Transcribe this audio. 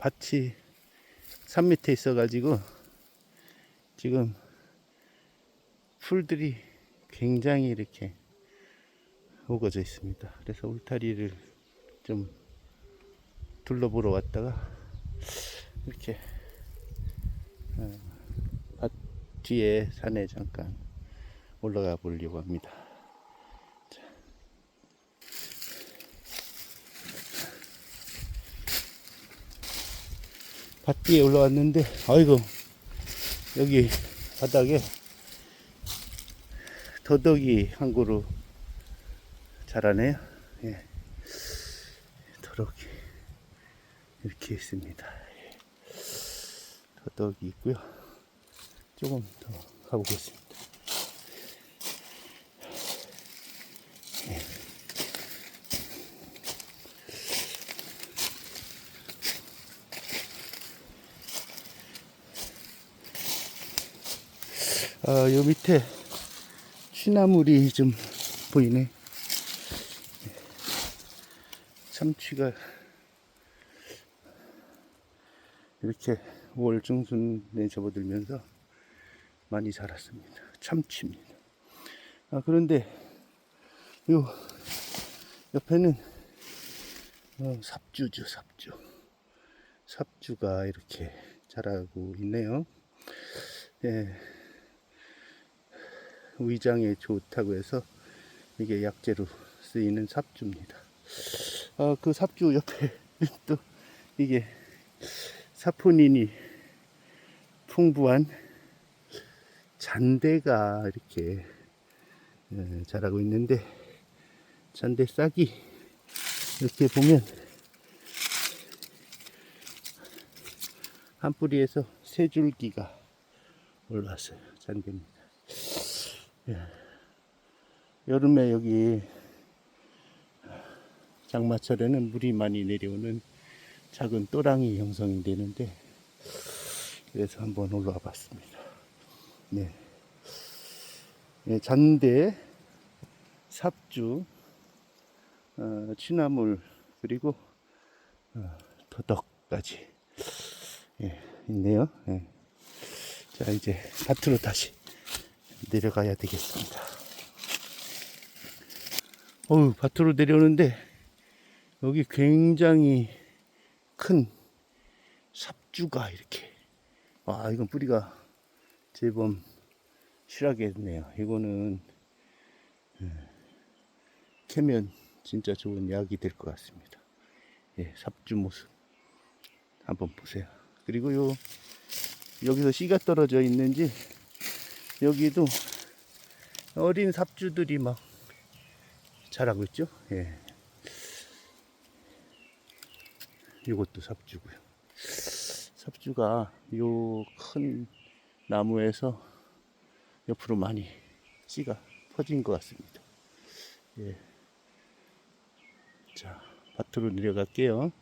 밭이 산 밑에 있어가지고 지금 풀들이 굉장히 이렇게 우거져 있습니다. 그래서 울타리를 좀 둘러보러 왔다가 이렇게 어, 밭 뒤에 산에 잠깐 올라가 보려고 합니다. 밭 뒤에 올라왔는데 아이고 여기 바닥에 더덕이 한 그루 자라네요. 예. 더덕이 이렇게 있습니다. 예. 더덕이 있고요. 조금 더 가보겠습니다. 아, 요 밑에 취나물이 좀 보이네. 참치가 이렇게 5월 중순에 접어들면서 많이 자랐습니다. 참치입니다. 아, 그런데 요 옆에는 어, 삽주죠, 삽주. 삽주가 이렇게 자라고 있네요. 예. 위장에 좋다고 해서 이게 약재로 쓰이는 삽주입니다. 아, 그 삽주 옆에 또 이게 사포닌이 풍부한 잔대가 이렇게 예, 자라고 있는데 잔대 싹이 이렇게 보면 한 뿌리에서 세 줄기가 올라왔어요. 잔대입니다. 예. 여름에 여기 장마철에는 물이 많이 내려오는 작은 또랑이 형성이 되는데 그래서 한번 올라와 봤습니다. 네. 예, 잔대, 삽주, 어, 취나물 그리고 어, 더덕까지 예, 있네요. 예. 자 이제 밭으로 다시 내려가야 되겠습니다. 어우 밭으로 내려오는데 여기 굉장히 큰 삽주가 이렇게 와 이건 뿌리가 제법 실하겠네요. 이거는 예, 캐면 진짜 좋은 약이 될 것 같습니다. 예, 삽주 모습 한번 보세요. 그리고 요 여기서 씨가 떨어져 있는지 여기도 어린 삽주들이 막 자라고 있죠. 예. 이것도 삽주고요. 삽주가 요 큰 나무에서 옆으로 많이 씨가 퍼진 것 같습니다. 예. 자, 밭으로 내려갈게요.